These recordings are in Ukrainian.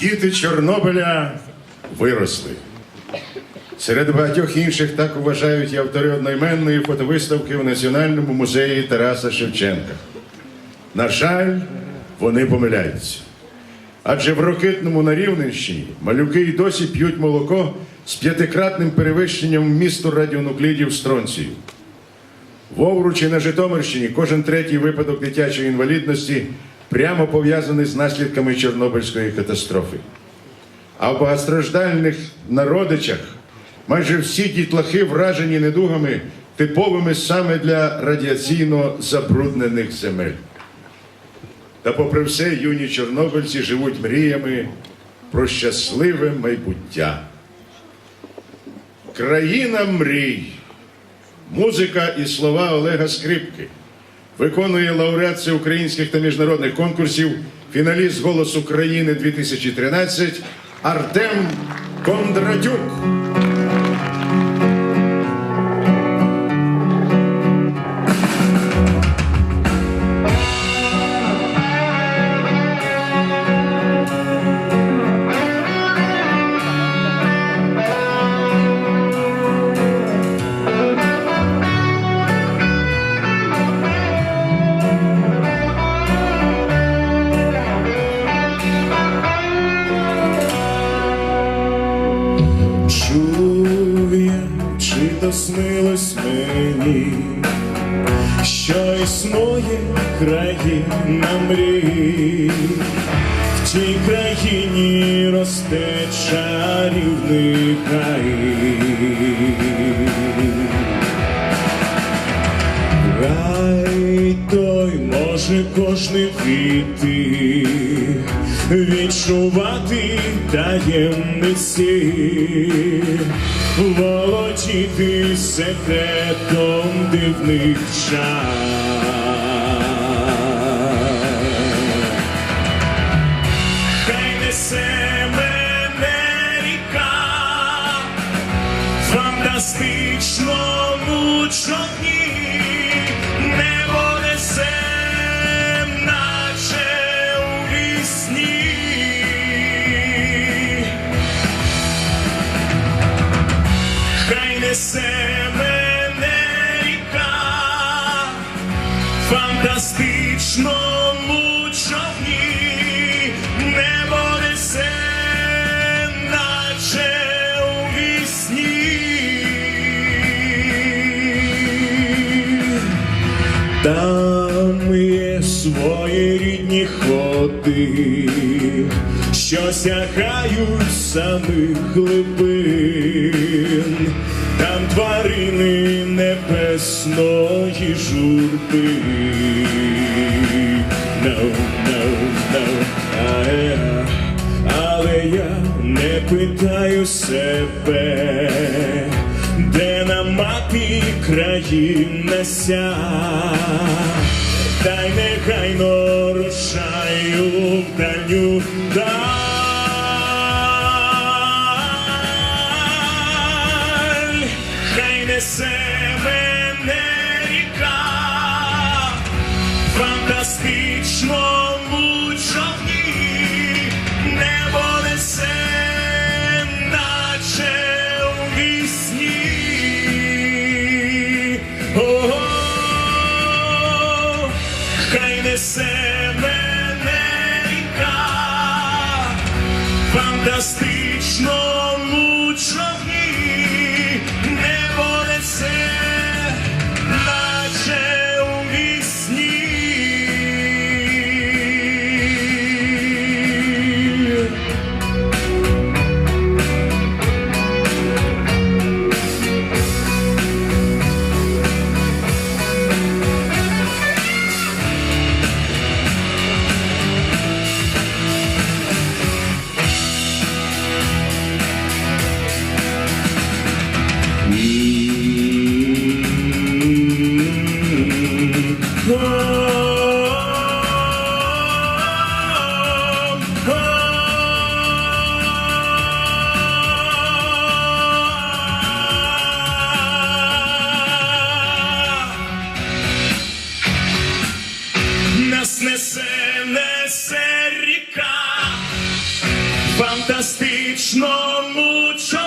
Діти Чорнобиля виросли. Серед багатьох інших так вважають і автори одноіменної фотовиставки в Національному музеї Тараса Шевченка. На жаль, вони помиляються. Адже в Рокитному на Рівненщині малюки й досі п'ють молоко з п'ятикратним перевищенням вмісту радіонуклідів стронцію. В Овручі на Житомирщині кожен третій випадок дитячої інвалідності прямо пов'язаний з наслідками Чорнобильської катастрофи. А в багатостраждальних народичах майже всі дітлахи вражені недугами, типовими саме для радіаційно забруднених земель. Та попри все, юні чорнобильці живуть мріями про щасливе майбуття. Країна мрій. Музика і слова Олега Скрипки. Виконує лауреат всеукраїнських та міжнародних конкурсів, фіналіст «Голос України 2013 Артем Кондратюк. Чарівний край. Рай той може кожний війти, відчувати таємниці, володіти секретом дивних чар. Ходи, що сягають самих глибин, там тварини небесної журби. No, no, no, а я, але я не питаю себе, де на мапі країна ся, та й негайно рушаю в дальню даль, фантастичному часі.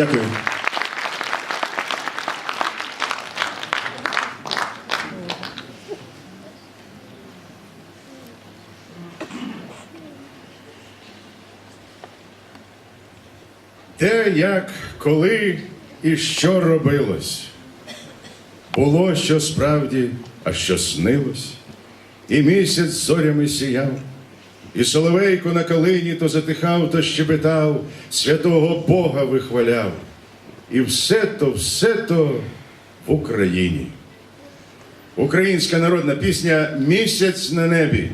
Дякую. Те, як, коли і що робилось. Було що справді, а що снилось, і місяць зорями сіяв, і соловейко на калині то затихав, то щебетав, святого Бога вихваляв. І все то, все то в Україні. Українська народна пісня Місяць на небі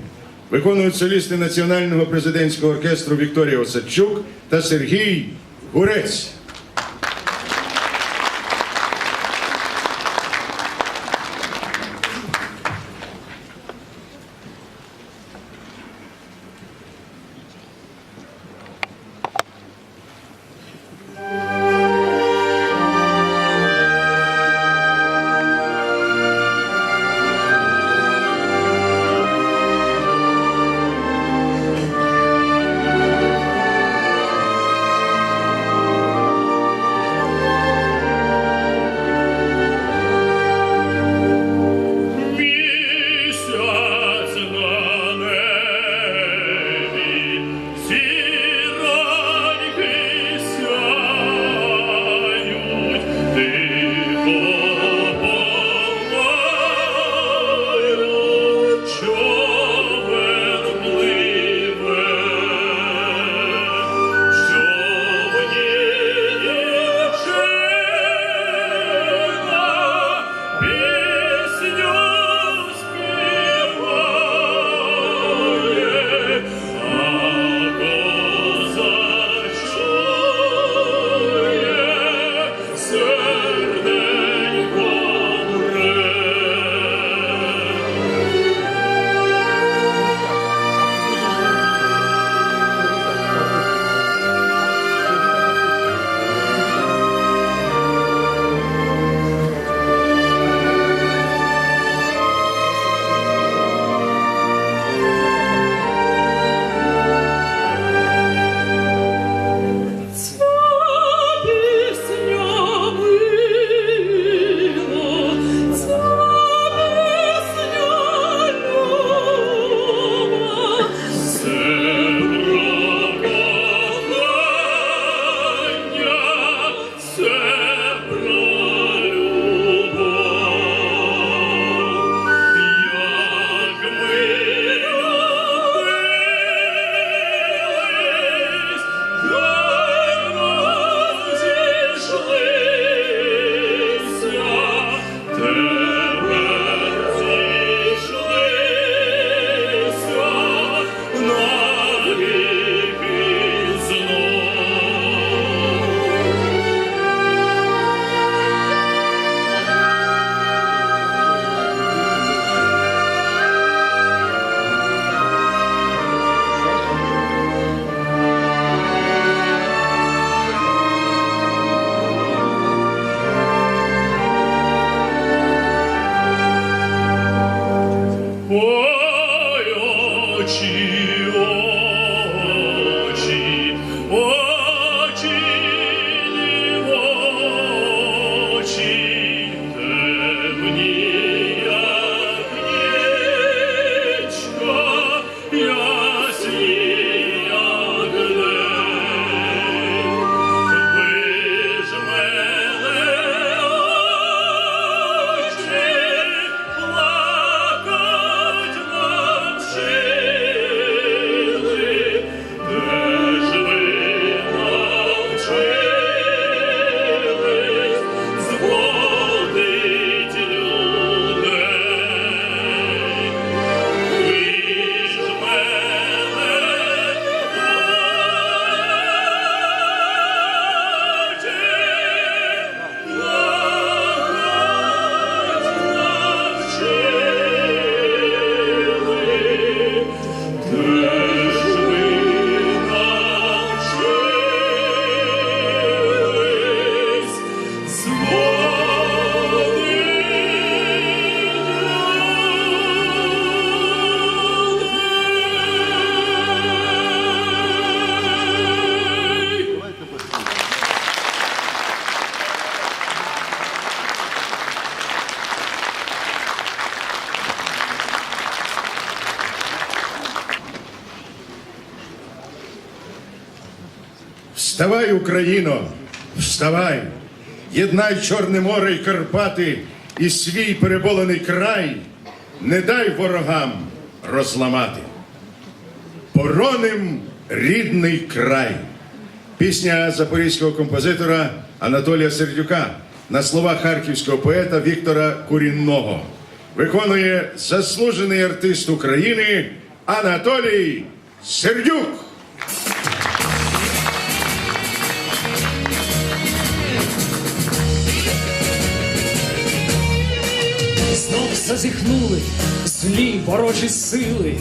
виконують солісти Національного президентського оркестру Вікторія Осадчук та Сергій Гурець. Вставай, Україно, вставай, єднай Чорне море й Карпати і свій переболений край, не дай ворогам розламати. Бороним рідний край. Пісня запорізького композитора Анатолія Сердюка на слова харківського поета Віктора Курінного. Виконує заслужений артист України Анатолій Сердюк. Зазіхнули злі ворожі сили.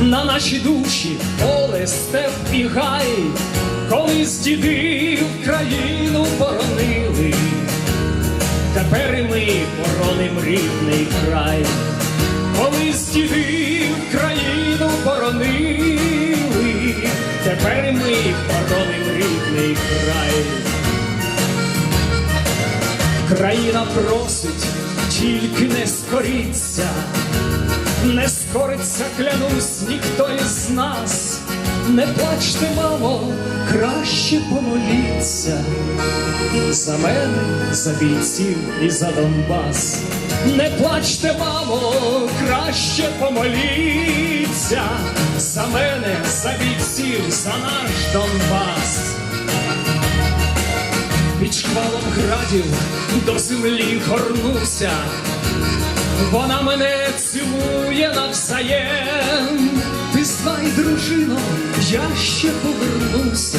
На наші душі поле, степ і гай, колись діди країну боронили. Тепер і ми бороним рідний край, колись діди країну боронили, тепер і ми бороним рідний край. Країна просить, тільки не скоріться, не скориться, клянусь, ніхто із нас. Не плачте, мамо, краще помоліться за мене, за бійців і за Донбас. Не плачте, мамо, краще помоліться за мене, за бійців, за наш Донбас. Під шквалом градів до землі горнуся, вона мене цілує навзаєм. Ти знай, дружино, я ще повернуся,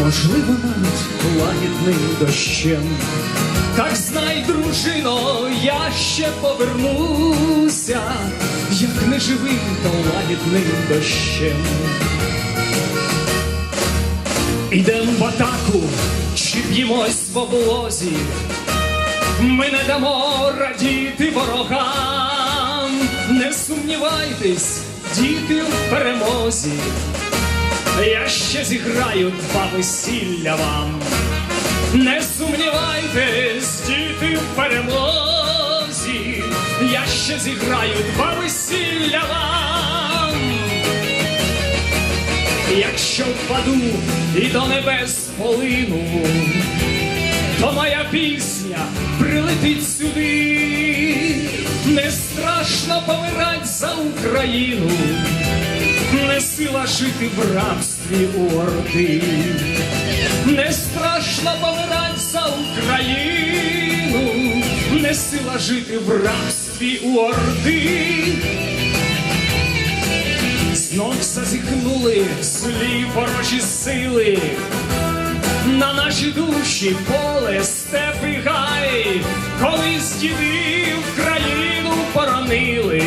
можливо, навіть лагідним дощем. Так знай, дружино, я ще повернуся, як не живий, то лагідним дощем. Ідем в атаку, чи б'ємось в облозі, ми не дамо радіти ворогам, не сумнівайтесь, діти в перемозі, я ще зіграю два весілля вам. Не сумнівайтесь, діти в перемозі, я ще зіграю два весілля вам. Якщо впаду і до небес полину, то моя пісня прилетить сюди. Не страшно помирать за Україну, не сила жити в рабстві у орди, не страшно помирать за Україну, не сила жити в рабстві у орди. Знов зазіхнули злі ворожі сили, на наші душі поле, степ і гай, колись діди в країну боронили,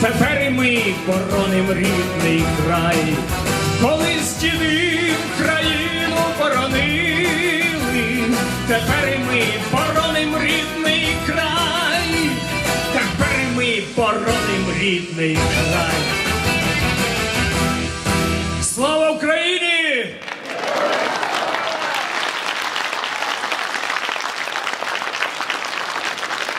тепер і ми бороним рідний край, колись діди в країну боронили, тепер і ми бороним рідний край, тепер і ми бороним рідний край.